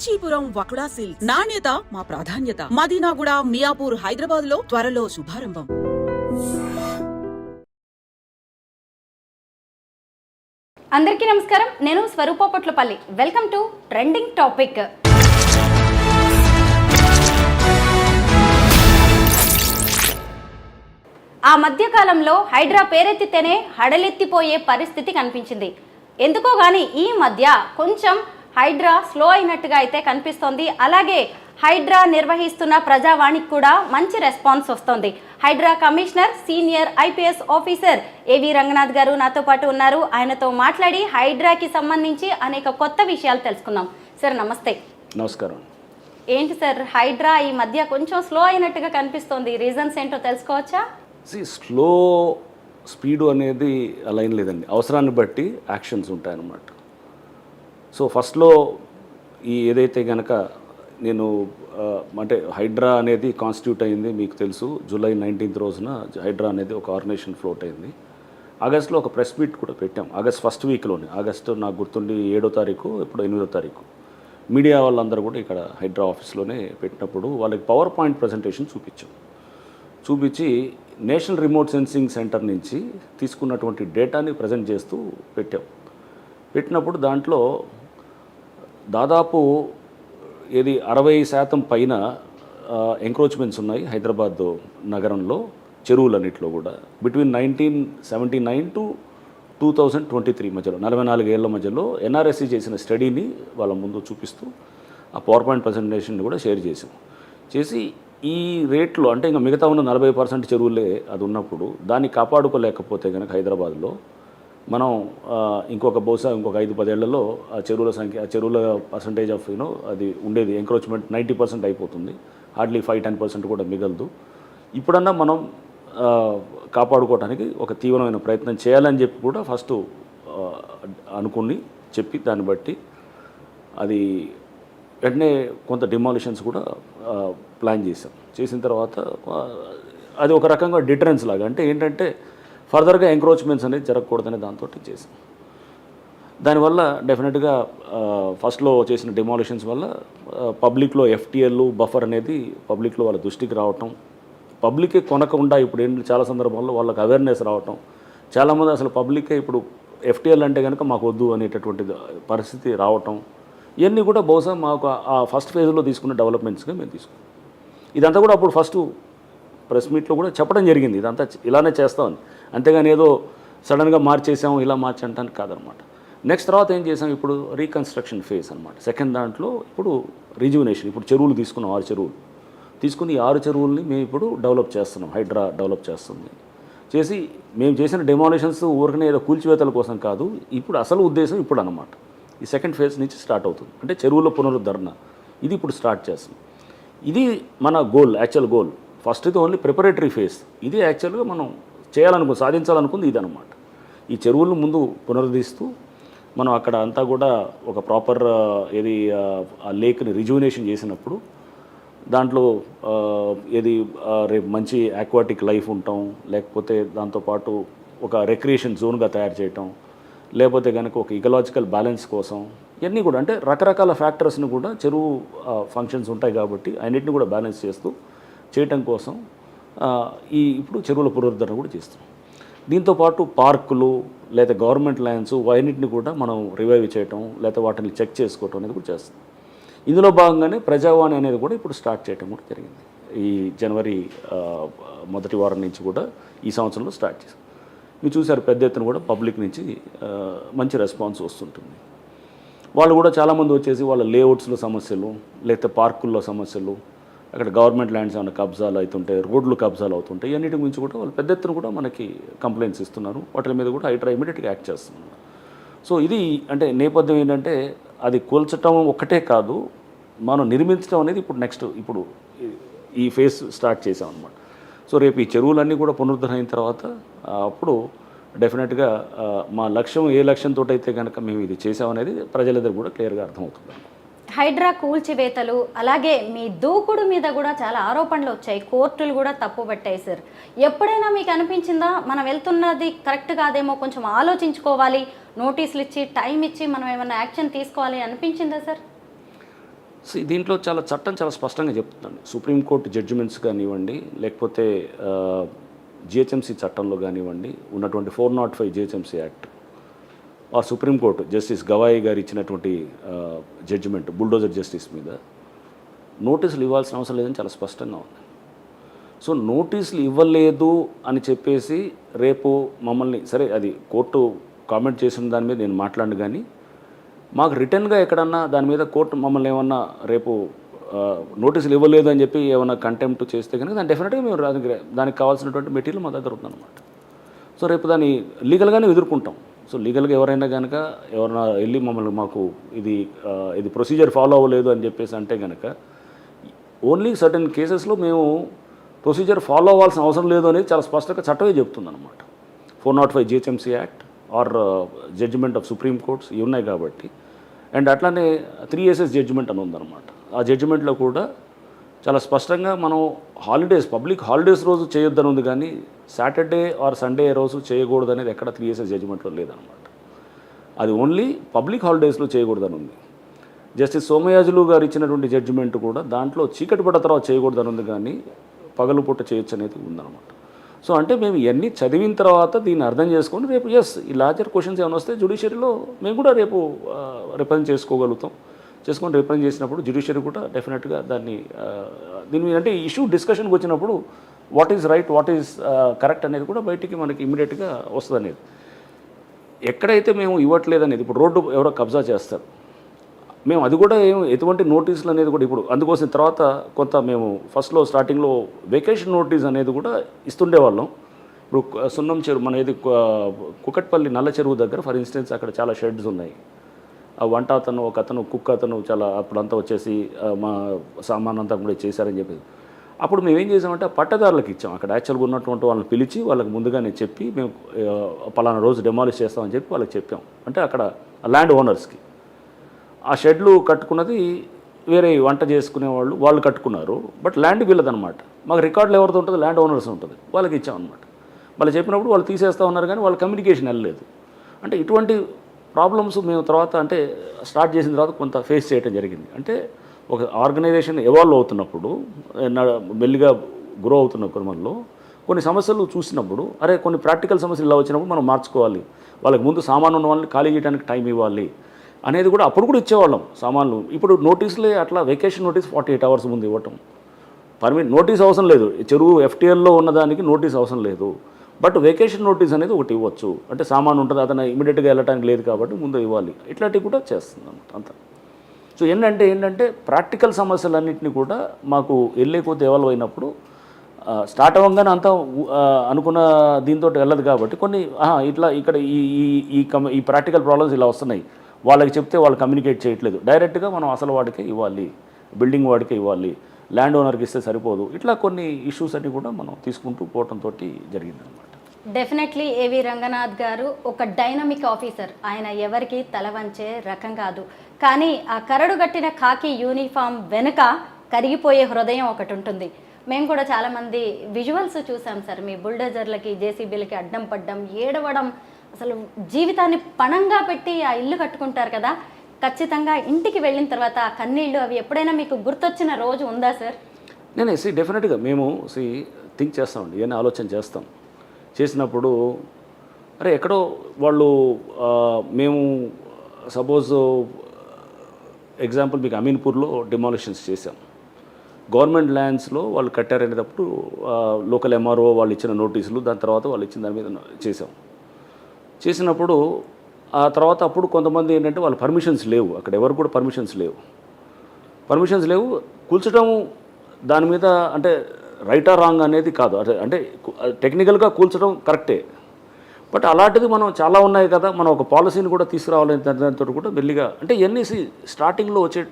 Kanchipuram వకుడా silk నాణ్యత మా ప్రాధాన్యత. మదీనాగుడ మియాపూర్ హైదరాబాద్లో త్వరలో శుభారంభం. అందరికీ నమస్కారం. నేను Swaroopa Potlapalli. Welcome to trending topic ఆ మధ్యకాలంలో హైడ్రా పేరెత్తితేనే హడలెత్తిపోయే పరిస్థితి కనిపించింది. ఎందుకో గాని ఈ మధ్య కొంచెం హైడ్రా స్లో అయినట్టుగా అయితే కనిపిస్తోంది. అలాగే హైడ్రా నిర్వహిస్తున్న ప్రజావాణికి కూడా మంచి రెస్పాన్స్ వస్తోంది. Hydraa commissioner senior IPS officer AV Ranganath garu నాతో పాటు ఉన్నారు. ఆయనతో మాట్లాడి హైడ్రాకి సంబంధించి అనేక కొత్త విషయాలు తెలుసుకుందాం. సార్ నమస్తే. నమస్కారం. ఏంటి సార్ హైడ్రా ఈ మధ్య కొంచెం స్లో అయినట్టుగా కనిపిస్తోంది. రీజన్స్ ఏంటో తెలుసుకోవచ్చా? సి స్లో స్పీడు అనేది అలా ఏం లేదండి. అవసరాన్ని బట్టి యాక్షన్స్ ఉంటాయన్నమాట. సో ఫస్ట్లో ఈ ఏదైతే కనుక నేను అంటే హైడ్రా అనేది కాన్స్టిట్యూట్ అయింది మీకు తెలుసు. జూలై నైన్టీన్త్ రోజున హైడ్రా అనేది ఒక ఆర్గనైజేషన్ ఫ్లోట్ అయింది. ఆగస్ట్లో ఒక ప్రెస్ మీట్ కూడా పెట్టాం. August first వీక్లోనే. ఆగస్టు నాకు గుర్తుండి ఏడో తారీఖు ఇప్పుడు ఎనిమిదో తారీఖు. మీడియా వాళ్ళందరూ కూడా ఇక్కడ హైడ్రా ఆఫీస్లోనే పెట్టినప్పుడు వాళ్ళకి పవర్ పాయింట్ ప్రజెంటేషన్ చూపించాం. చూపించి నేషనల్ రిమోట్ సెన్సింగ్ సెంటర్ నుంచి తీసుకున్నటువంటి డేటాని ప్రజెంట్ చేస్తూ పెట్టాం. పెట్టినప్పుడు దాంట్లో దాదాపు ఇది అరవై శాతం పైన ఎంక్రోచ్మెంట్స్ ఉన్నాయి హైదరాబాద్ నగరంలో చెరువులన్నింటిలో కూడా. Between nineteen seventy nine to two thousand twenty three మధ్యలో నలభై నాలుగేళ్ళ మధ్యలో ఎన్ఆర్ఎస్సి చేసిన స్టడీని వాళ్ళ ముందు చూపిస్తూ ఆ పవర్ పాయింట్ ప్రజెంటేషన్ని కూడా షేర్ చేసాం చేసి ఈ రేట్లో అంటే ఇంకా మిగతా ఉన్న నలభై పర్సెంట్ చెరువులే అది ఉన్నప్పుడు దాన్ని కాపాడుకోలేకపోతే కనుక హైదరాబాద్లో మనం ఇంకొక బహుశా ఇంకొక ఐదు పదేళ్ళలో ఆ చెరువుల సంఖ్య ఆ చెరువుల పర్సంటేజ్ ఆఫ్ యూనో అది ఉండేది. ఎంక్రోచ్మెంట్ నైంటీ పర్సెంట్ అయిపోతుంది. హార్డ్లీ ఫైవ్ టెన్ పర్సెంట్ కూడా మిగలదు. ఇప్పుడన్నా మనం కాపాడుకోవడానికి ఒక తీవ్రమైన ప్రయత్నం చేయాలని చెప్పి కూడా ఫస్ట్ అనుకుని చెప్పి దాన్ని బట్టి అది వెంటనే కొంత డిమాలిషన్స్ కూడా ప్లాన్ చేసాం చేసిన తర్వాత అది ఒక రకంగా డిటరెన్స్ లాగా. అంటే ఏంటంటే ఫర్దర్గా ఎంక్రోచ్మెంట్స్ అనేది జరగకూడదనే దాంతో చేసాం దానివల్ల డెఫినెట్గా ఫస్ట్లో చేసిన డిమాలిషన్స్ వల్ల పబ్లిక్లో ఎఫ్టీఎల్ బఫర్ అనేది పబ్లిక్లో వాళ్ళ దృష్టికి రావటం పబ్లికే కొనకుండా ఇప్పుడు ఏంటి చాలా సందర్భాల్లో వాళ్ళకి అవేర్నెస్ రావటం చాలామంది అసలు పబ్లికే ఇప్పుడు ఎఫ్టీఎల్ అంటే కనుక మాకు వద్దు అనేటటువంటి పరిస్థితి రావటం ఇవన్నీ కూడా బహుశా మాకు ఆ ఫస్ట్ ఫేజ్లో తీసుకున్న డెవలప్మెంట్స్గా మేము తీసుకున్నాం. ఇదంతా కూడా అప్పుడు ఫస్ట్ ప్రెస్ మీట్లో కూడా చెప్పడం జరిగింది. ఇదంతా ఇలానే చేస్తామని. అంతేగాని ఏదో సడన్గా మార్చేసాం ఇలా మార్చంటానికి కాదనమాట. నెక్స్ట్ తర్వాత ఏం చేసాం? ఇప్పుడు రీకన్స్ట్రక్షన్ ఫేజ్ అనమాట సెకండ్ దాంట్లో ఇప్పుడు రిజ్యునేషన్ ఇప్పుడు చెరువులు తీసుకున్నాం ఆరు చెరువులు. తీసుకుని ఈ ఆరు చెరువుల్ని మేము ఇప్పుడు డెవలప్ చేస్తున్నాం. హైడ్రా డెవలప్ చేస్తుంది. చేసి మేము చేసిన డెమాలిషన్స్ ఊరికనే ఏదో కూల్చివేతల కోసం కాదు. ఇప్పుడు అసలు ఉద్దేశం ఇప్పుడు అనమాట ఈ సెకండ్ ఫేజ్ నుంచి స్టార్ట్ అవుతుంది. అంటే చెరువుల పునరుద్ధరణ. ఇది ఇప్పుడు స్టార్ట్ చేస్తుంది. ఇది మన గోల్ యాక్చువల్ గోల్. ఫస్ట్ ఇది ఓన్లీ ప్రిపరేటరీ ఫేజ్ ఇది యాక్చువల్గా మనం చేయాలనుకు సాధించాలనుకుంది ఇది అనమాట ఈ చెరువులను ముందు పునరుద్ధరిస్తూ మనం అక్కడ అంతా కూడా ఒక ప్రాపర్ ఏది ఆ, లేక్ని రిజువినేషన్ చేసినప్పుడు దాంట్లో ఏది రేపు మంచి ఆక్వాటిక్ లైఫ్ ఉంటాం లేకపోతే దాంతోపాటు ఒక రెక్రియేషన్ జోన్గా తయారు చేయటం లేకపోతే కనుక ఒక ఇకలాజికల్ బ్యాలెన్స్ కోసం ఇవన్నీ కూడా అంటే రకరకాల ఫ్యాక్టర్స్ని కూడా చెరువు ఫంక్షన్స్ ఉంటాయి కాబట్టి అన్నిటిని కూడా బ్యాలెన్స్ చేస్తూ చేయటం కోసం ఈ ఇప్పుడు చెరువుల పునరుద్ధరణ కూడా చేస్తున్నాం. దీంతోపాటు పార్కులు లేదా గవర్నమెంట్ ల్యాండ్స్ వాటిని కూడా మనం రివైవ్ చేయటం లేదా వాటిని చెక్ చేసుకోవటం అనేది కూడా చేస్తాం ఇందులో భాగంగానే ప్రజావాణి అనేది కూడా ఇప్పుడు స్టార్ట్ చేయటం కూడా జరిగింది. ఈ జనవరి మొదటి వారం నుంచి కూడా ఈ సంవత్సరంలో స్టార్ట్ చేసాం మీరు చూసారు పెద్ద ఎత్తున కూడా పబ్లిక్ నుంచి మంచి రెస్పాన్స్ వస్తుంటుంది. వాళ్ళు కూడా చాలామంది వచ్చేసి వాళ్ళ లేఅవుట్స్లో సమస్యలు లేకపోతే పార్కుల్లో సమస్యలు అక్కడ గవర్నమెంట్ ల్యాండ్స్ ఏమైనా కబ్జాలు అవుతుంటే రోడ్లు కబ్జాలు అవుతుంటాయి ఇవన్నిటి గురించి కూడా వాళ్ళు పెద్ద ఎత్తున కూడా మనకి కంప్లైంట్స్ ఇస్తున్నారు. వాటి మీద కూడా హైడ్రా ఇమీడియట్గా యాక్ట్ చేస్తున్నారు. సో ఇది అంటే నేపథ్యం ఏంటంటే అది కూల్చటం ఒక్కటే కాదు మనం నిర్మించడం అనేది ఇప్పుడు నెక్స్ట్ ఇప్పుడు ఈ- ఫేస్ ఫేజ్ స్టార్ట్ చేసామన్నమాట సో రేపు ఈ చెరువులన్నీ కూడా పునరుద్ధరణ అయిన తర్వాత అప్పుడు డెఫినెట్గా మా లక్ష్యం ఏ లక్ష్యంతో అయితే కనుక మేము ఇది చేసామనేది ప్రజలందరూ కూడా క్లియర్గా అర్థమవుతుంది హైడ్రా కూల్చివేతలు అలాగే మీ దూకుడు మీద కూడా చాలా ఆరోపణలు వచ్చాయి. కోర్టులు కూడా తప్పు పట్టాయి సార్ ఎప్పుడైనా మీకు అనిపించిందా? మనం వెళ్తున్నది కరెక్ట్ కాదేమో కొంచెం ఆలోచించుకోవాలి. నోటీసులు ఇచ్చి టైం ఇచ్చి మనం ఏమైనా యాక్షన్ తీసుకోవాలి అనిపించిందా సార్? సో దీంట్లో చాలా చట్టం చాలా స్పష్టంగా చెప్తుందండి. సుప్రీంకోర్టు జడ్జిమెంట్స్ కానివ్వండి లేకపోతే జిహెచ్ఎంసీ చట్టంలో కానివ్వండి ఉన్నటువంటి four naught five GHMC act ఆ supreme court justice Gavai garu ఇచ్చినటువంటి జడ్జిమెంట్ బుల్డోజర్ జస్టిస్ మీద నోటీసులు ఇవ్వాల్సిన అవసరం లేదని చాలా స్పష్టంగా ఉంది. సో నోటీసులు ఇవ్వలేదు అని చెప్పేసి రేపు మమ్మల్ని సరే అది కోర్టు కామెంట్ చేసిన దాని మీద నేను మాట్లాడను కానీ మాకు రిటర్న్గా ఎక్కడన్నా దాని మీద కోర్టు మమ్మల్ని ఏమన్నా రేపు నోటీసులు ఇవ్వలేదు అని చెప్పి ఏమైనా కంటెంప్ట్ చేస్తే కనుక దాన్ని డెఫినెట్గా మేము దానికి దానికి కావాల్సినటువంటి మెటీరియల్ మా దగ్గర ఉందన్నమాట. సో రేపు దాన్ని లీగల్గానే ఎదుర్కొంటాం. సో లీగల్గా ఎవరైనా కనుక ఎవరైనా వెళ్ళి మమ్మల్ని మాకు ఇది ఇది ప్రొసీజర్ ఫాలో అవ్వలేదు అని చెప్పేసి అంటే కనుక ఓన్లీ సర్టన్ కేసెస్లో మేము ప్రొసీజర్ ఫాలో అవ్వాల్సిన అవసరం లేదు అనేది చాలా స్పష్టంగా చట్టమే చెప్తుందన్నమాట. Four naught five GHMC act or judgment of supreme courts ఇవి ఉన్నాయి కాబట్టి. అండ్ అట్లానే త్రీ ఎస్ఎస్ జడ్జిమెంట్ అని ఉందన్నమాట. ఆ జడ్జిమెంట్లో కూడా చాలా స్పష్టంగా మనం హాలిడేస్ పబ్లిక్ హాలిడేస్ రోజు చేయొద్దని ఉంది కానీ సాటర్డే ఆర్ సండే రోజు చేయకూడదు అనేది ఎక్కడ త్రీ ఇయర్స్ జడ్జిమెంట్లో లేదనమాట అది ఓన్లీ పబ్లిక్ హాలిడేస్లో చేయకూడదని ఉంది జస్టిస్ సోమయాజులు గారు ఇచ్చినటువంటి జడ్జిమెంట్ కూడా దాంట్లో చీకటి పడ్డ తర్వాత చేయకూడదని ఉంది కానీ పగలు పూట చేయొచ్చు అనేది ఉందన్నమాట. సో అంటే మేము ఇవన్నీ చదివిన తర్వాత దీన్ని అర్థం చేసుకొని రేపు ఎస్ ఈ లార్జర్ క్వశ్చన్స్ ఏమైనా వస్తే జుడిషియరీలో మేము కూడా రేపు రిప్రజెంట్ చేసుకోగలుగుతాం. చేసుకొని రిప్రజెంట్ చేసినప్పుడు జ్యుడిషియరీ కూడా డెఫినెట్గా దాన్ని దీని మీద అంటే ఇష్యూ డిస్కషన్కి వచ్చినప్పుడు what is right what is correct అనేది కూడా బయటికి మనకి ఇమీడియట్గా వస్తుంది అనేది ఎక్కడైతే మేము ఇవ్వట్లేదు అనేది ఇప్పుడు రోడ్డు ఎవరో కబ్జా చేస్తారు. మేము అది కూడా ఏం ఎటువంటి నోటీసులు అనేది కూడా ఇప్పుడు అందుకోసం తర్వాత కొంత మేము ఫస్ట్లో స్టార్టింగ్లో వెకేషన్ నోటీస్ అనేది కూడా ఇస్తుండేవాళ్ళం. ఇప్పుడు సున్నం చెరువు మన ఏది కుకట్పల్లి నల్ల చెరువు దగ్గర ఫర్ ఇన్స్టెన్స్ అక్కడ చాలా షెడ్స్ ఉన్నాయి. వంట అతను ఒక అతను కుక్ అతను చాలా అప్పుడంతా వచ్చేసి మా సామాన్ అంతా కూడా చేశారని చెప్పి అప్పుడు మేము ఏం చేసామంటే పట్టదారులకు ఇచ్చాం. అక్కడ యాక్చువల్గా ఉన్నటువంటి వాళ్ళని పిలిచి వాళ్ళకి ముందుగానే చెప్పి మేము పలానా రోజు డెమాలిష్ చేస్తామని చెప్పి వాళ్ళకి చెప్పాం. అంటే అక్కడ ల్యాండ్ ఓనర్స్కి ఆ షెడ్లు కట్టుకున్నది వేరే వంట చేసుకునే వాళ్ళు వాళ్ళు కట్టుకున్నారు. బట్ ల్యాండ్ వీళ్ళదనమాట మాకు రికార్డులు ఎవరితో ఉంటుంది? ల్యాండ్ ఓనర్స్ ఉంటుంది. వాళ్ళకి ఇచ్చామన్నమాట. వాళ్ళు చెప్పినప్పుడు వాళ్ళు తీసేస్తా ఉన్నారు కానీ వాళ్ళ కమ్యూనికేషన్ వెళ్ళలేదు. అంటే ఇటువంటి ప్రాబ్లమ్స్ మేము తర్వాత అంటే స్టార్ట్ చేసిన తర్వాత కొంత ఫేస్ చేయడం జరిగింది. అంటే ఒక ఆర్గనైజేషన్ ఎవాల్వ్ అవుతున్నప్పుడు మెల్లిగా గ్రో అవుతున్న క్రమంలో కొన్ని సమస్యలు చూసినప్పుడు అరే కొన్ని ప్రాక్టికల్ సమస్యలు ఇలా వచ్చినప్పుడు మనం మార్చుకోవాలి. వాళ్ళకి ముందు సామాను ఉన్న వాళ్ళని ఖాళీ చేయడానికి టైం ఇవ్వాలి అనేది కూడా అప్పుడు కూడా ఇచ్చేవాళ్ళం సామాన్లు. ఇప్పుడు నోటీసులే అట్లా vacation notice forty eight hours ముందు ఇవ్వటం. పర్మిట్ నోటీస్ అవసరం లేదు. చెరువు ఎఫ్టీఎల్లో ఉన్నదానికి నోటీస్ అవసరం లేదు. బట్ వెకేషన్ నోటీస్ అనేది ఒకటి ఇవ్వచ్చు. అంటే సామాన్ ఉంటుంది అతను ఇమీడియట్గా వెళ్ళడానికి లేదు కాబట్టి ముందు ఇవ్వాలి. ఇట్లాంటివి కూడా చేస్తుంది అనమాట అంతా. సో ఏంటంటే ఏంటంటే ప్రాక్టికల్ సమస్యలన్నింటినీ కూడా మాకు వెళ్ళే కొద్ది ఎవాల్వ్ అయినప్పుడు స్టార్ట్ అవ్వగానే అంతా అనుకున్న దీంతో వెళ్ళదు కాబట్టి కొన్ని ఇట్లా ఇక్కడ ఈ ఈ ఈ ఈ ప్రాక్టికల్ ప్రాబ్లమ్స్ ఇలా వస్తున్నాయి. వాళ్ళకి చెప్తే వాళ్ళు కమ్యూనికేట్ చేయట్లేదు. డైరెక్ట్గా మనం అసలు వాడికే ఇవ్వాలి. బిల్డింగ్ వాడికే ఇవ్వాలి. ల్యాండ్ ఓనర్కి ఇస్తే సరిపోదు. ఇట్లా కొన్ని ఇష్యూస్ అన్నీ కూడా మనం తీసుకుంటూ పోవటంతో జరిగిందనమాట డెఫినెట్లీ ఏవి రంగనాథ్ గారు ఒక డైనమిక్ ఆఫీసర్ ఆయన ఎవరికి తల వంచే రకం కాదు. కానీ ఆ కరడు కట్టిన కాకి యూనిఫామ్ వెనుక కరిగిపోయే హృదయం ఒకటి ఉంటుంది. మేము కూడా చాలామంది విజువల్స్ చూసాం సార్. మీ బుల్డోజర్లకి జేసీబీలకి అడ్డం పడ్డం ఏడవడం అసలు జీవితాన్ని పణంగా పెట్టి ఆ ఇల్లు కట్టుకుంటారు కదా. ఖచ్చితంగా ఇంటికి వెళ్ళిన తర్వాత ఆ కన్నీళ్ళు అవి ఎప్పుడైనా మీకు గుర్తొచ్చిన రోజు ఉందా సార్? నేను సి డెఫినెట్గా మేము సి థింక్ చేస్తామండి. ఏమైనా ఆలోచన చేస్తాం. చేసినప్పుడు అరే ఎక్కడో వాళ్ళు మేము సపోజ్ ఎగ్జాంపుల్ మీకు అమీన్పూర్లో డిమాలిషన్స్ చేశాం. గవర్నమెంట్ ల్యాండ్స్లో వాళ్ళు కట్టారనేటప్పుడు లోకల్ ఎంఆర్ఓ వాళ్ళు ఇచ్చిన నోటీసులు దాని తర్వాత వాళ్ళు ఇచ్చిన దాని మీద చేసాం చేసినప్పుడు ఆ తర్వాత అప్పుడు కొంతమంది ఏంటంటే వాళ్ళు పర్మిషన్స్ లేవు. అక్కడ ఎవరు కూడా పర్మిషన్స్ లేవు. పర్మిషన్స్ లేవు. కూల్చడం దాని మీద అంటే రైటా రాంగ్ అనేది కాదు. అంటే అంటే టెక్నికల్గా కూల్చడం కరెక్టే బట్ అలాంటిది మనం చాలా ఉన్నాయి కదా మనం ఒక పాలసీని కూడా తీసుకురావాలని దాంతో కూడా మెల్లిగా అంటే ఇవన్నీ స్టార్టింగ్లో వచ్చే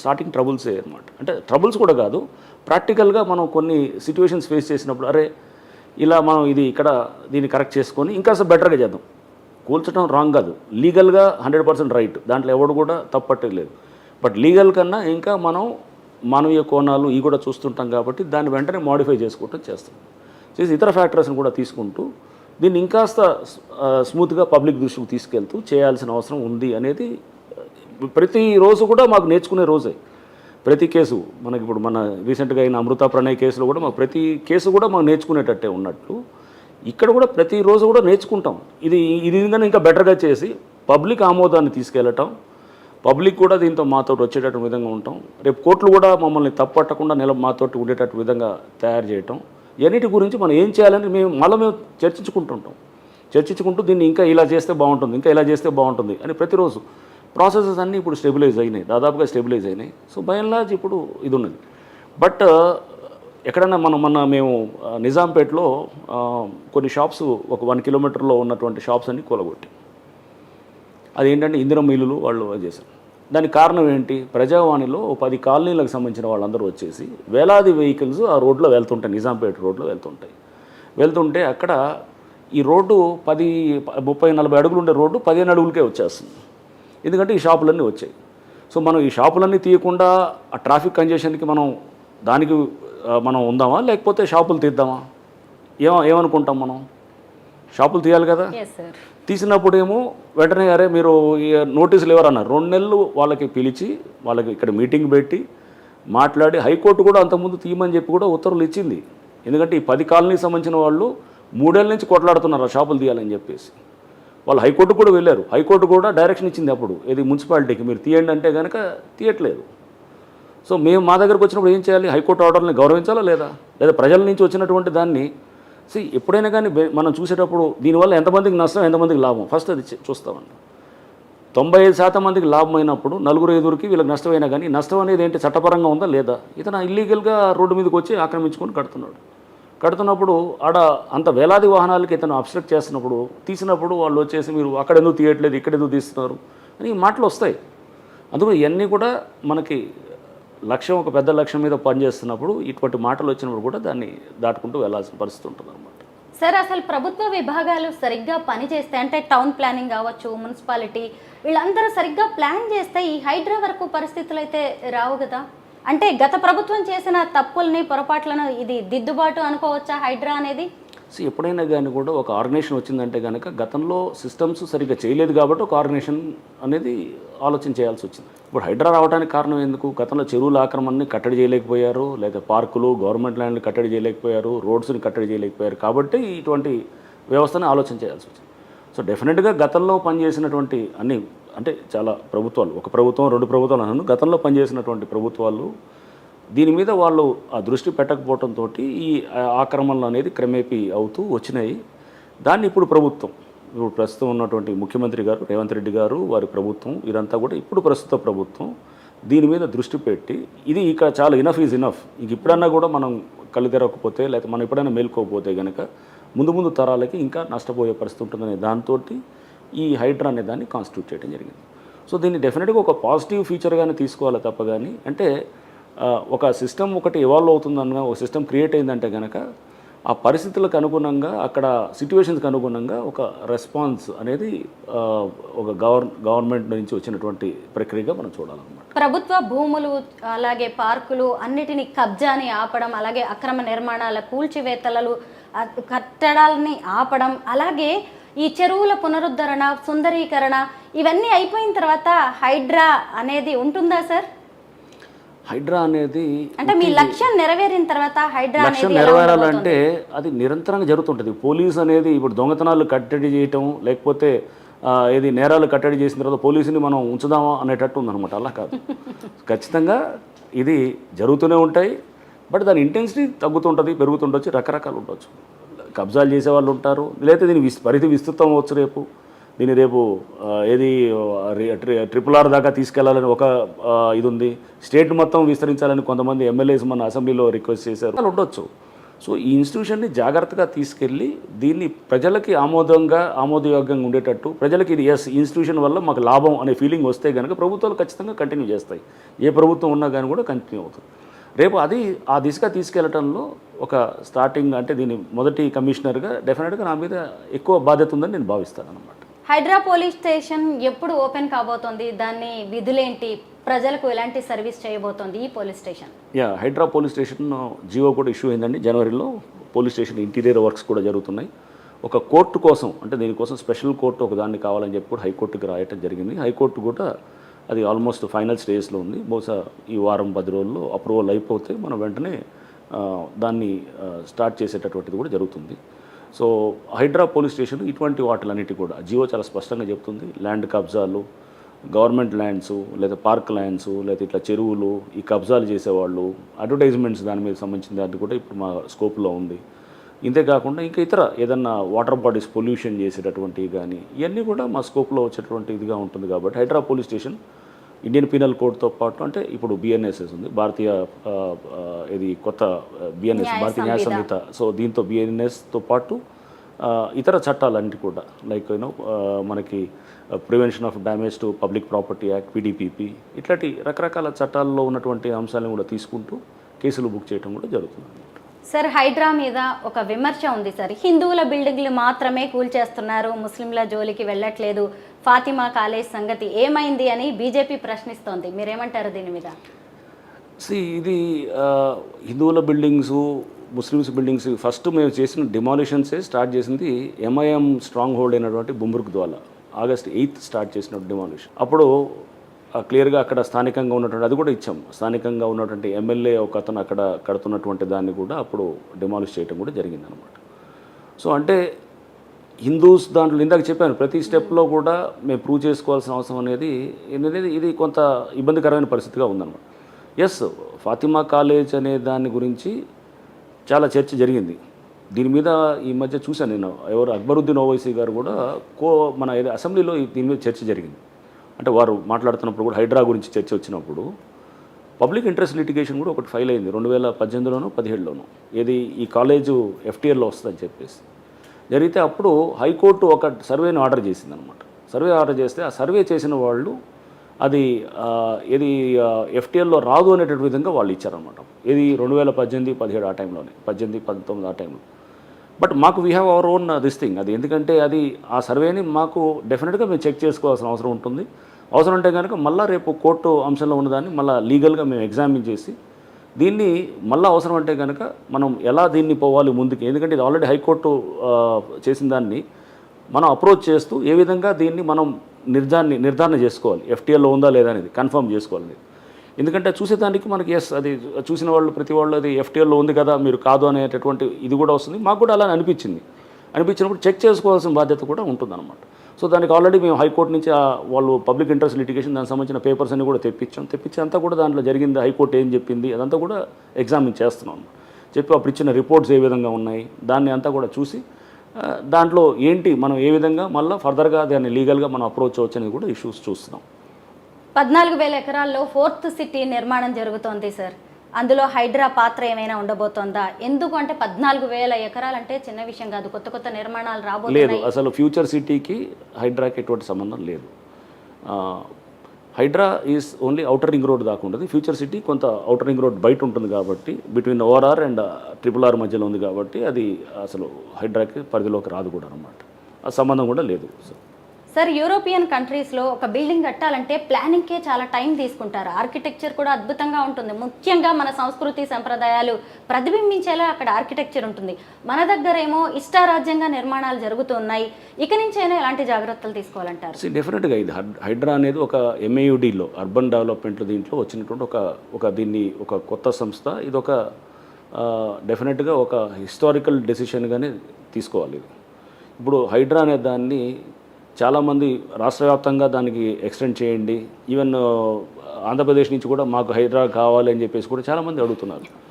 స్టార్టింగ్ ట్రబుల్సే అనమాట అంటే ట్రబుల్స్ కూడా కాదు ప్రాక్టికల్గా మనం కొన్ని సిచ్యువేషన్స్ ఫేస్ చేసినప్పుడు అరే ఇలా మనం ఇది ఇక్కడ దీన్ని కరెక్ట్ చేసుకొని ఇంకా బెటర్గా చేద్దాం. కూల్చడం రాంగ్ కాదు. లీగల్గా హండ్రెడ్ పర్సెంట్ రైట్ దాంట్లో ఎవడు కూడా తప్పట్టలేదు బట్ లీగల్ కన్నా ఇంకా మనం మానవీయ కోణాలు ఇవి కూడా చూస్తుంటాం కాబట్టి దాన్ని వెంటనే మాడిఫై చేసుకోవటం చేస్తాం. చేసి ఇతర ఫ్యాక్టర్స్ని కూడా తీసుకుంటూ దీన్ని ఇంకాస్త స్మూత్గా పబ్లిక్ దృష్టికి తీసుకెళ్తూ చేయాల్సిన అవసరం ఉంది అనేది ప్రతిరోజు కూడా మాకు నేర్చుకునే రోజే. ప్రతి కేసు మనకి ఇప్పుడు మన రీసెంట్గా అయిన అమృత ప్రణయ్ కేసులో కూడా మాకు ప్రతి కేసు కూడా మనం నేర్చుకునేటట్టే ఉన్నట్లు ఇక్కడ కూడా ప్రతిరోజు కూడా నేర్చుకుంటాం. ఇది ఇది ఇంకా బెటర్గా చేసి పబ్లిక్ ఆమోదాన్ని తీసుకెళ్ళటం పబ్లిక్ కూడా దీంతో మాతో వచ్చేటట్టు విధంగా ఉంటాం. రేపు కోర్టులు కూడా మమ్మల్ని తప్పట్టకుండా నిల మాతోటి ఉండేటట్టు విధంగా తయారు చేయటం. ఇవన్నిటి గురించి మనం ఏం చేయాలని మేము మళ్ళీ మేము చర్చించుకుంటుంటాం. చర్చించుకుంటూ దీన్ని ఇంకా ఇలా చేస్తే బాగుంటుంది ఇంకా ఇలా చేస్తే బాగుంటుంది అని ప్రతిరోజు ప్రాసెసెస్ అన్నీ ఇప్పుడు స్టెబిలైజ్ అయినాయి దాదాపుగా స్టెబిలైజ్ అయినాయి. సో బై అండ్ లార్జ్ ఇప్పుడు ఇది ఉన్నది. బట్ ఎక్కడైనా మనం మొన్న మేము నిజాంపేటలో కొన్ని షాప్స్ ఒక వన్ కిలోమీటర్లో ఉన్నటువంటి షాప్స్ అన్ని కూలగొట్టి. అదేంటంటే ఇందిరం మిల్లులు వాళ్ళు చేశారు. దానికి కారణం ఏంటి? ప్రజావాణిలో పది కాలనీలకు సంబంధించిన వాళ్ళందరూ వచ్చేసి వేలాది వెహికల్స్ ఆ రోడ్లో వెళ్తుంటాయి. నిజాంపేట రోడ్లో వెళ్తుంటాయి. వెళ్తుంటే అక్కడ ఈ రోడ్డు పది ముప్పై నలభై అడుగులు ఉండే రోడ్డు పదిహేను అడుగులకే వచ్చేస్తుంది. ఎందుకంటే ఈ షాపులన్నీ వచ్చాయి. సో మనం ఈ షాపులన్నీ తీయకుండా ఆ ట్రాఫిక్ కంజెషన్కి మనం దానికి మనం ఉందామా? లేకపోతే షాపులు తీద్దామా? ఏమ ఏమనుకుంటాం మనం? షాపులు తీయాలి కదా? తీసినప్పుడేమో వెంటనే అరే మీరు ఈ నోటీసులు ఎవరన్నారు రెండు నెలలు వాళ్ళకి పిలిచి వాళ్ళకి ఇక్కడ మీటింగ్ పెట్టి మాట్లాడి హైకోర్టు కూడా అంతకుముందు తీయమని చెప్పి కూడా ఉత్తర్వులు ఇచ్చింది. ఎందుకంటే ఈ పది కాలనీకి సంబంధించిన వాళ్ళు మూడేళ్ళ నుంచి కొట్లాడుతున్నారు ఆ షాపులు తీయాలని చెప్పేసి. వాళ్ళు హైకోర్టు కూడా వెళ్ళారు. హైకోర్టు కూడా డైరెక్షన్ ఇచ్చింది అప్పుడు. ఇది మున్సిపాలిటీకి మీరు తీయండి అంటే కనుక తీయట్లేదు. సో మేము మా దగ్గరకు వచ్చినప్పుడు ఏం చేయాలి? హైకోర్టు ఆర్డర్ని గౌరవించాలా లేదా? లేదా ప్రజల నుంచి వచ్చినటువంటి దాన్ని సో ఎప్పుడైనా కానీ మనం చూసేటప్పుడు దీనివల్ల ఎంతమందికి నష్టం ఎంతమందికి లాభం? ఫస్ట్ అది చూస్తామండి. తొంభై ఐదు శాతం మందికి లాభం అయినప్పుడు నలుగురు ఐదుగురికి వీళ్ళకి నష్టమైనా కానీ నష్టం అనేది ఏంటి? చట్టపరంగా ఉందా లేదా? ఇతను ఇల్లీగల్గా రోడ్డు మీదకి వచ్చి ఆక్రమించుకొని కడుతున్నాడు. కడుతున్నప్పుడు ఆడ అంత వేలాది వాహనాలకి ఇతను అబ్స్ట్రక్ట్ చేస్తున్నప్పుడు తీసినప్పుడు వాళ్ళు వచ్చేసి మీరు అక్కడ ఎందుకు తీయట్లేదు ఇక్కడ ఎందుకు తీస్తున్నారు అని మాటలు వస్తాయి. అందుకు ఇవన్నీ కూడా మనకి లక్ష్యం ఒక పెద్ద లక్ష్యం మీద పనిచేస్తున్నప్పుడు ఇటువంటి మాటలు వచ్చినప్పుడు కూడా దాన్ని దాటుకుంటూ వెళ్ళాల్సిన పరిస్థితి ఉంటుంది అనమాట సార్ అసలు ప్రభుత్వ విభాగాలు సరిగ్గా పనిచేస్తే అంటే టౌన్ ప్లానింగ్ కావచ్చు మున్సిపాలిటీ వీళ్ళందరూ సరిగ్గా ప్లాన్ చేస్తే ఈ హైడ్రా వరకు పరిస్థితులు అయితే రావు కదా? అంటే గత ప్రభుత్వం చేసిన తప్పుల్ని పొరపాట్లను ఇది దిద్దుబాటు అనుకోవచ్చా హైడ్రా అనేది? సో ఎప్పుడైనా కానీ కూడా ఒక ఆర్గనైజేషన్ వచ్చిందంటే కనుక గతంలో సిస్టమ్స్ సరిగ్గా చేయలేదు కాబట్టి ఒక ఆర్గనైజేషన్ అనేది ఆలోచన చేయాల్సి వచ్చింది. ఇప్పుడు హైడ్రా రావడానికి కారణం ఎందుకు? గతంలో చెరువుల ఆక్రమణని కట్టడి చేయలేకపోయారు లేదా పార్కులు గవర్నమెంట్ ల్యాండ్ని కట్టడి చేయలేకపోయారు రోడ్స్ని కట్టడి చేయలేకపోయారు కాబట్టి ఇటువంటి వ్యవస్థని ఆలోచన చేయాల్సి వచ్చింది. సో డెఫినెట్గా గతంలో పనిచేసినటువంటి అన్ని అంటే చాలా ప్రభుత్వాలు ఒక ప్రభుత్వం రెండు ప్రభుత్వాలు అన్నాను గతంలో పనిచేసినటువంటి ప్రభుత్వాలు దీని మీద వాళ్ళు ఆ దృష్టి పెట్టకపోవడంతో ఈ ఆక్రమణలు అనేది క్రమేపీ అవుతూ వచ్చినాయి. దాన్ని ఇప్పుడు ప్రభుత్వం ఇప్పుడు ప్రస్తుతం ఉన్నటువంటి ముఖ్యమంత్రి గారు రేవంత్ రెడ్డి గారు వారి ప్రభుత్వం వీరంతా కూడా ఇప్పుడు ప్రస్తుత ప్రభుత్వం దీని మీద దృష్టి పెట్టి ఇది ఇక చాలా ఇనఫ్ ఈజ్ ఇనఫ్ ఇంక ఇప్పుడన్నా కూడా మనం కళ్ళు తెరవకపోతే లేకపోతే మనం ఎప్పుడైనా మేల్కోకపోతే కనుక ముందు ముందు తరాలకి ఇంకా నష్టపోయే పరిస్థితి ఉంటుందనే దాంతో ఈ హైడ్రా అనే దాన్ని కాన్స్టిట్యూట్ చేయడం జరిగింది. సో దీన్ని డెఫినెట్గా ఒక పాజిటివ్ ఫీచర్గానే తీసుకోవాలి తప్ప కానీ అంటే ఒక సిస్టమ్ ఒకటి ఇవాల్వ్ అవుతుందన్న ఒక సిస్టమ్ క్రియేట్ అయిందంటే కనుక ఆ పరిస్థితులకు అనుగుణంగా అక్కడ సిచ్యువేషన్స్కి అనుగుణంగా ఒక రెస్పాన్స్ అనేది ఒక గవర్ గవర్నమెంట్ నుంచి వచ్చినటువంటి ప్రక్రియగా మనం చూడాలన్నమాట. ప్రభుత్వ భూములు అలాగే పార్కులు అన్నిటిని కబ్జాని ఆపడం అలాగే అక్రమ నిర్మాణాల కూల్చివేతలలు కట్టడాలని ఆపడం అలాగే ఈ చెరువుల పునరుద్ధరణ సుందరీకరణ ఇవన్నీ అయిపోయిన తర్వాత హైడ్రా అనేది ఉంటుందా సార్? హైడ్రా అనేది అంటే మీ లక్ష్యం నెరవేరిన తర్వాత హైడ్రా లక్ష్యం నెరవేరాలంటే అది నిరంతరంగా జరుగుతుంటుంది. పోలీస్ అనేది ఇప్పుడు దొంగతనాలు కట్టడి చేయటం లేకపోతే ఏది నేరాలు కట్టడి చేసిన తర్వాత పోలీసుని మనం ఉంచుదామా అనేటట్టు ఉందన్నమాట. అలా కాదు. ఖచ్చితంగా ఇది జరుగుతూనే ఉంటాయి. బట్ దాని ఇంటెన్సిటీ తగ్గుతుంటుంది పెరుగుతుండొచ్చు రకరకాలు ఉండొచ్చు. కబ్జాలు చేసే వాళ్ళు ఉంటారు లేకపోతే దీని విస్ పరిధి విస్తృతం అవ్వచ్చు రేపు. దీన్ని రేపు ఏది ట్రిపుల్ ఆర్ దాకా తీసుకెళ్ళాలని ఒక ఇది ఉంది స్టేట్ మొత్తం విస్తరించాలని కొంతమంది ఎమ్మెల్యేస్ మన అసెంబ్లీలో రిక్వెస్ట్ చేశారు. ఉండొచ్చు. సో ఈ ఇన్స్టిట్యూషన్ని జాగ్రత్తగా తీసుకెళ్ళి దీన్ని ప్రజలకి ఆమోదంగా ఆమోదయోగ్యంగా ఉండేటట్టు ప్రజలకి ఇది ఎస్ ఇన్స్టిట్యూషన్ వల్ల మాకు లాభం అనే ఫీలింగ్ వస్తే కనుక ప్రభుత్వాలు ఖచ్చితంగా కంటిన్యూ చేస్తాయి. ఏ ప్రభుత్వం ఉన్నా కానీ కూడా కంటిన్యూ అవుతుంది. రేపు అది ఆ దిశగా తీసుకెళ్ళటంలో ఒక స్టార్టింగ్ అంటే దీని మొదటి కమిషనర్గా డెఫినెట్గా నా మీద ఎక్కువ బాధ్యత ఉందని నేను భావిస్తాను అనమాట హైడ్రా పోలీస్ స్టేషన్ ఎప్పుడు ఓపెన్ కాబోతోంది? దాన్ని విధులేంటి? ప్రజలకు ఎలాంటి సర్వీస్ చేయబోతోంది ఈ police station? Yeah Hydraa police station GO కూడా ఇష్యూ అయిందండి. జనవరిలో పోలీస్ స్టేషన్ ఇంటీరియర్ వర్క్స్ కూడా జరుగుతున్నాయి. ఒక కోర్టు కోసం అంటే దీనికోసం స్పెషల్ కోర్టు ఒక దాన్ని కావాలని చెప్పి కూడా హైకోర్టుకి రాయటం జరిగింది. హైకోర్టు కూడా అది ఆల్మోస్ట్ ఫైనల్ స్టేజ్లో ఉంది. బహుశా ఈ వారం పది రోజుల్లో అప్రూవల్ అయిపోతే మనం వెంటనే దాన్ని స్టార్ట్ చేసేటటువంటిది కూడా జరుగుతుంది. సో హైడ్రా పోలీస్ స్టేషన్ ఇటువంటి వాటిలన్నిటి కూడా. జియో చాలా స్పష్టంగా చెప్తుంది. ల్యాండ్ కబ్జాలు గవర్నమెంట్ ల్యాండ్స్ లేదా పార్క్ ల్యాండ్స్ లేదా ఇట్లా చెరువులు ఈ కబ్జాలు చేసేవాళ్ళు అడ్వర్టైజ్మెంట్స్ దాని మీద సంబంధించిన అది కూడా ఇప్పుడు మా స్కోప్లో ఉంది. ఇంతే కాకుండా ఇంకా ఇతర ఏదన్నా వాటర్ బాడీస్ పొల్యూషన్ చేసేటటువంటివి కానీ ఇవన్నీ కూడా మా స్కోప్లో వచ్చేటువంటి ఇదిగా ఉంటుంది కాబట్టి Hydraa police station Indian penal కోడ్తో పాటు అంటే ఇప్పుడు బిఎన్ఎస్ఎస్ ఉంది భారతీయ ఇది కొత్త బిఎన్ఎస్ భారతీయ న్యాయ సంహిత. సో దీంతో బిఎన్ఎస్తో పాటు ఇతర చట్టాలన్నిటి కూడా లైక్ యూనో మనకి prevention of damage to public property act PDPP ఇట్లాంటి రకరకాల చట్టాల్లో ఉన్నటువంటి అంశాలను కూడా తీసుకుంటూ కేసులు బుక్ చేయడం కూడా జరుగుతుంది. సార్ హైడ్రా మీద ఒక విమర్శ ఉంది సార్. హిందువుల బిల్డింగ్లు మాత్రమే కూల్చేస్తున్నారు ముస్లింల జోలికి వెళ్ళట్లేదు ఫాతిమా కాలేజ్ సంగతి ఏమైంది అని బీజేపీ ప్రశ్నిస్తోంది. మీరేమంటారు దీని మీద? ఇది హిందువుల బిల్డింగ్స్ ముస్లిమ్స్ బిల్డింగ్స్ ఫస్ట్ మేము చేసిన డిమాలిషన్సే స్టార్ట్ చేసింది ఎంఐఎం స్ట్రాంగ్ హోల్డ్ అయినటువంటి బుంబుర్గ్ ద్వారా ఆగస్ట్ ఎయిత్ స్టార్ట్ చేసిన డిమాలిషన్ అప్పుడు క్లియర్గా అక్కడ స్థానికంగా ఉన్నటువంటి అది కూడా ఇచ్చాం. స్థానికంగా ఉన్నటువంటి ఎమ్మెల్యే ఒక అతను అక్కడ కడుతున్నటువంటి దాన్ని కూడా అప్పుడు డిమాలిష్ చేయడం కూడా జరిగింది అనమాట సో అంటే హిందూస్ దాంట్లో ఇందాక చెప్పాను ప్రతి స్టెప్లో కూడా మేము ప్రూవ్ చేసుకోవాల్సిన అవసరం అనేది అనేది ఇది కొంత ఇబ్బందికరమైన పరిస్థితిగా ఉందన్నమాట. ఎస్ ఫాతిమా కాలేజ్ అనే దాని గురించి చాలా చర్చ జరిగింది. దీని మీద ఈ మధ్య చూశాను నేను ఎవరు అక్బరుద్దీన్ ఓవైసీ గారు కూడా కో మన అసెంబ్లీలో దీని మీద చర్చ జరిగింది. అంటే వారు మాట్లాడుతున్నప్పుడు కూడా హైడ్రా గురించి చర్చ వచ్చినప్పుడు పబ్లిక్ ఇంట్రెస్ట్ లిటిగేషన్ కూడా ఒకటి ఫైల్ అయింది రెండు వేల పద్దెనిమిదిలోనూ పదిహేడులోనూ. ఏది ఈ కాలేజు ఎఫ్టీఎల్లో వస్తుందని చెప్పేసి. జరిగితే అప్పుడు హైకోర్టు ఒక సర్వేని ఆర్డర్ చేసింది అనమాట సర్వే ఆర్డర్ చేస్తే ఆ సర్వే చేసిన వాళ్ళు అది ఇది ఏది ఎఫ్టీఎల్లో రాదు అనేటటువంటి విధంగా వాళ్ళు ఇచ్చారనమాట ఇది రెండు వేల పద్దెనిమిది పదిహేడు ఆ టైంలోనే పద్దెనిమిది పంతొమ్మిది ఆ టైంలో. బట్ మాకు we have our own this thing అది ఎందుకంటే అది ఆ సర్వేని మాకు డెఫినెట్గా మేము చెక్ చేసుకోవాల్సిన అవసరం ఉంటుంది. అవసరం ఉంటే కనుక మళ్ళీ రేపు కోర్టు అంశంలో ఉన్నదాన్ని మళ్ళీ లీగల్గా మేము ఎగ్జామిన్ చేసి దీన్ని మళ్ళీ అవసరం అంటే కనుక మనం ఎలా దీన్ని పోవాలి ముందుకు? ఎందుకంటే ఇది ఆల్రెడీ హైకోర్టు చేసిన దాన్ని మనం అప్రోచ్ చేస్తూ ఏ విధంగా దీన్ని మనం నిర్ధారణ నిర్ధారణ చేసుకోవాలి? ఎఫ్టీఎల్లో ఉందా లేదా అనేది కన్ఫర్మ్ చేసుకోవాలి ఎందుకంటే చూసేదానికి మనకి ఎస్ అది చూసిన వాళ్ళు ప్రతి వాళ్ళు అది ఎఫ్టీఎల్లో ఉంది కదా మీరు కాదు అనేటటువంటి ఇది కూడా వస్తుంది. మాకు కూడా అలా అనిపించింది. అనిపించినప్పుడు చెక్ చేసుకోవాల్సిన బాధ్యత కూడా ఉంటుందన్నమాట. సో దానికి ఆల్రెడీ మేము హైకోర్టు నుంచి వాళ్ళు పబ్లిక్ ఇంట్రెస్ట్ లిటిగేషన్ దానికి సంబంధించిన పేపర్స్ అన్ని కూడా తెప్పించాం. తెప్పించి అంతా కూడా దాంట్లో జరిగింది. హైకోర్టు ఏం చెప్పింది? అదంతా కూడా ఎగ్జామిన్ చేస్తున్నాం. చెప్పి అప్పుడు ఇచ్చిన రిపోర్ట్స్ ఏ విధంగా ఉన్నాయి? దాన్ని అంతా కూడా చూసి దాంట్లో ఏంటి మనం ఏ విధంగా మళ్ళీ ఫర్దర్గా దాన్ని లీగల్గా మనం అప్రోచ్ అవ్వచ్చు అనేది కూడా ఇష్యూస్ చూస్తున్నాం. పద్నాలుగు వేల ఎకరాల్లో ఫోర్త్ సిటీ నిర్మాణం జరుగుతోంది సార్. అందులో హైడ్రా పాత్ర ఏమైనా ఉండబోతోందా? ఎందుకు అంటే పద్నాలుగు వేల ఎకరాలంటే చిన్న విషయం కాదు. కొత్త కొత్త నిర్మాణాలు లేదు రాబోతున్నాయి అసలు ఫ్యూచర్ సిటీకి హైడ్రాకి ఎటువంటి సంబంధం లేదు. Hydraa is only outer ring road దాకా ఉంటుంది ఫ్యూచర్ సిటీ కొంత అవుటర్ రింగ్ రోడ్ బయట ఉంటుంది కాబట్టి between ORR and triple R మధ్యలో ఉంది కాబట్టి అది అసలు హైడ్రాకి పరిధిలోకి రాదు కూడా అనమాట ఆ సంబంధం కూడా లేదు. సార్ యూరోపియన్ కంట్రీస్లో ఒక బిల్డింగ్ కట్టాలంటే ప్లానింగ్కే చాలా టైం తీసుకుంటారు. ఆర్కిటెక్చర్ కూడా అద్భుతంగా ఉంటుంది. ముఖ్యంగా మన సంస్కృతి సంప్రదాయాలు ప్రతిబింబించేలా అక్కడ ఆర్కిటెక్చర్ ఉంటుంది. మన దగ్గర ఏమో ఇష్టారాజ్యంగా నిర్మాణాలు జరుగుతున్నాయి. ఇక నుంచైనా ఎలాంటి జాగ్రత్తలు తీసుకోవాలంటారు? డెఫినెట్గా ఇది హైడ్రా అనేది ఒక ఎంఏయుడిలో అర్బన్ డెవలప్మెంట్ దీంట్లో వచ్చినటువంటి ఒక ఒక దీన్ని ఒక కొత్త సంస్థ. ఇది ఒక డెఫినెట్గా ఒక హిస్టారికల్ డెసిషన్గానే తీసుకోవాలి ఇది. ఇప్పుడు హైడ్రా అనే దాన్ని చాలామంది రాష్ట్ర వ్యాప్తంగా దానికి ఎక్స్టెండ్ చేయండి. ఈవెన్ ఆంధ్రప్రదేశ్ నుంచి కూడా మాకు హైడ్రా కావాలి అని చెప్పేసి కూడా చాలామంది అడుగుతున్నారు.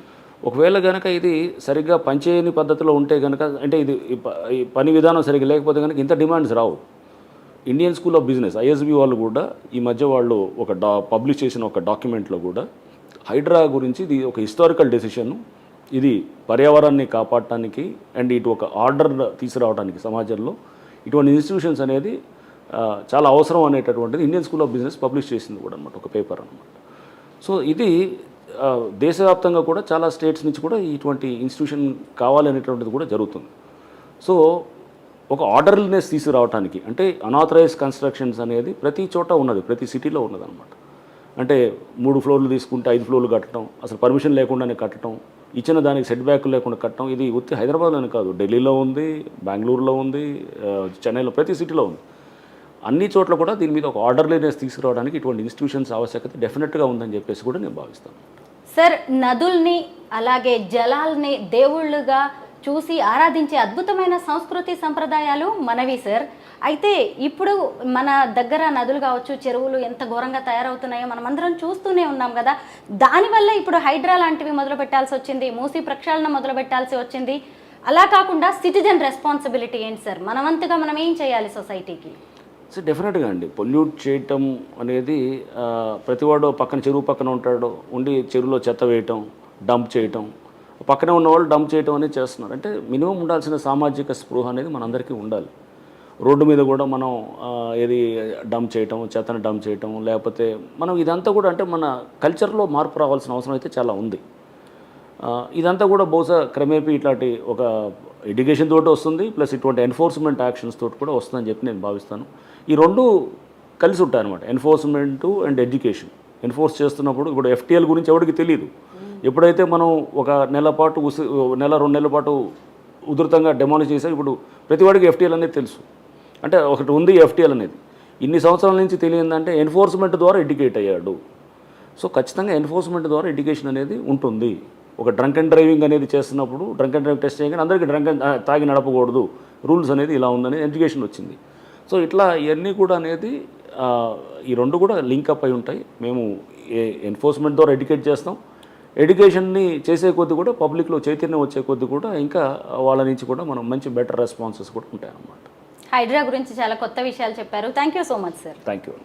ఒకవేళ కనుక ఇది సరిగ్గా పనిచేయని పద్ధతిలో ఉంటే కనుక అంటే ఇది ప- ఈ పని విధానం సరిగ్గా లేకపోతే కనుక ఇంత demands Rao. Indian school of business ISB వాళ్ళు కూడా ఈ మధ్య వాళ్ళు ఒక డా పబ్లిష్ చేసిన ఒక డాక్యుమెంట్లో కూడా హైడ్రా గురించి ఇది ఒక హిస్టారికల్ డెసిషన్. ఇది పర్యావరణాన్ని కాపాడటానికి అండ్ ఇటు ఒక ఆర్డర్ తీసుకురావడానికి సమాజంలో ఇటువంటి ఇన్స్టిట్యూషన్స్ అనేది చాలా అవసరం అనేటటువంటిది Indian school of business publish చేసింది కూడా అనమాట ఒక పేపర్ అనమాట సో ఇది దేశవ్యాప్తంగా కూడా చాలా స్టేట్స్ నుంచి కూడా ఇటువంటి ఇన్స్టిట్యూషన్ కావాలనేటువంటిది కూడా జరుగుతుంది. సో ఒక ఆర్డర్నెస్ తీసుకురావడానికి అంటే అనాథరైజ్ కన్స్ట్రక్షన్స్ అనేది ప్రతి చోట ఉన్నది ప్రతి సిటీలో ఉన్నదన్నమాట. అంటే మూడు ఫ్లోర్లు తీసుకుంటే ఐదు ఫ్లోర్లు కట్టడం అసలు పర్మిషన్ లేకుండానే కట్టడం ఇచ్చిన దానికి సెట్ బ్యాక్ లేకుండా కట్టడం ఇది ఉత్తి హైదరాబాద్లోనే కాదు. ఢిల్లీలో ఉంది బెంగళూరులో ఉంది చెన్నైలో ప్రతి సిటీలో ఉంది. అన్ని చోట్ల కూడా దీని మీద ఒక ఆర్డర్లీనెస్ తీసుకురావడానికి ఇటువంటి ఇన్స్టిట్యూషన్స్ ఆవశ్యకత డెఫినెట్గా ఉందని చెప్పేసి కూడా నేను భావిస్తాను. సార్ నదుల్ని అలాగే జలాల్ని దేవుళ్ళుగా చూసి ఆరాధించే అద్భుతమైన సంస్కృతి సంప్రదాయాలు మనవి సార్ అయితే ఇప్పుడు మన దగ్గర నదులు కావచ్చు చెరువులు ఎంత ఘోరంగా తయారవుతున్నాయో మనం అందరం చూస్తూనే ఉన్నాం కదా. దానివల్ల ఇప్పుడు హైడ్రా లాంటివి మొదలు పెట్టాల్సి వచ్చింది మూసి ప్రక్షాళన మొదలు పెట్టాల్సి వచ్చింది. అలా కాకుండా సిటిజన్ రెస్పాన్సిబిలిటీ ఏంటి సార్? మనవంతుగా మనం ఏం చేయాలి సొసైటీకి? సో డెఫినెట్గా అండి. పొల్యూట్ చేయటం అనేది ప్రతివాడు పక్కన చెరువు పక్కన ఉంటాడు ఉండి చెరువులో చెత్త వేయటం డంప్ చేయటం. పక్కనే ఉన్న వాళ్ళు డంప్ చేయటం అనేది చేస్తున్నారు. అంటే మినిమం ఉండాల్సిన సామాజిక స్పృహ అనేది మనందరికీ ఉండాలి. రోడ్డు మీద కూడా మనం ఏది డంప్ చేయటం చెత్తను డంప్ చేయటం లేకపోతే మనం ఇదంతా కూడా అంటే మన కల్చర్లో మార్పు రావాల్సిన అవసరం అయితే చాలా ఉంది. ఇదంతా కూడా బహుశా క్రమేపీ ఇట్లాంటి ఒక ఎడ్యుకేషన్ తోటి వస్తుంది ప్లస్ ఇటువంటి ఎన్ఫోర్స్మెంట్ యాక్షన్స్ తోటి కూడా వస్తుందని చెప్పి నేను భావిస్తాను. ఈ రెండు కలిసి ఉంటాయి అనమాట ఎన్ఫోర్స్మెంట్ అండ్ ఎడ్యుకేషన్. ఎన్ఫోర్స్ చేస్తున్నప్పుడు ఇప్పుడు ఎఫ్టీఎల్ గురించి ఎవరికి తెలియదు ఎప్పుడైతే మనం ఒక నెల పాటు ఉసి నెల రెండు నెలల పాటు ఉధృతంగా డెమాలిష్ చేసాం ఇప్పుడు ప్రతివాడికి ఎఫ్టీఎల్ అనేది తెలుసు. అంటే ఒకటి ఉంది ఎఫ్టీఎల్ అనేది. ఇన్ని సంవత్సరాల నుంచి తెలియందంటే ఎన్ఫోర్స్మెంట్ ద్వారా ఎడ్యుకేట్ అయ్యాడు. సో ఖచ్చితంగా ఎన్ఫోర్స్మెంట్ ద్వారా ఎడ్యుకేషన్ అనేది ఉంటుంది. ఒక డ్రంక్ అండ్ డ్రైవింగ్ అనేది చేస్తున్నప్పుడు డ్రంక్ అండ్ డ్రైవ్ టెస్ట్ చేయగానే అందరికీ డ్రంక్ అండ్ తాగి నడపకూడదు. రూల్స్ అనేది ఇలా ఉందని ఎడ్యుకేషన్ వచ్చింది. సో ఇట్లా ఇవన్నీ కూడా అనేది ఈ రెండు కూడా లింకప్ అయి ఉంటాయి. మేము ఎన్ఫోర్స్మెంట్ ద్వారా ఎడ్యుకేట్ చేస్తాం. ఎడ్యుకేషన్ని చేసే కొద్ది కూడా పబ్లిక్లో చైతన్యం వచ్చే కొద్దీ కూడా ఇంకా వాళ్ళ నుంచి కూడా మనం మంచి బెటర్ రెస్పాన్సెస్ కూడా ఉంటాయి అన్నమాట హైడ్రా గురించి చాలా కొత్త విషయాలు చెప్పారు. Thank you so much sir thank you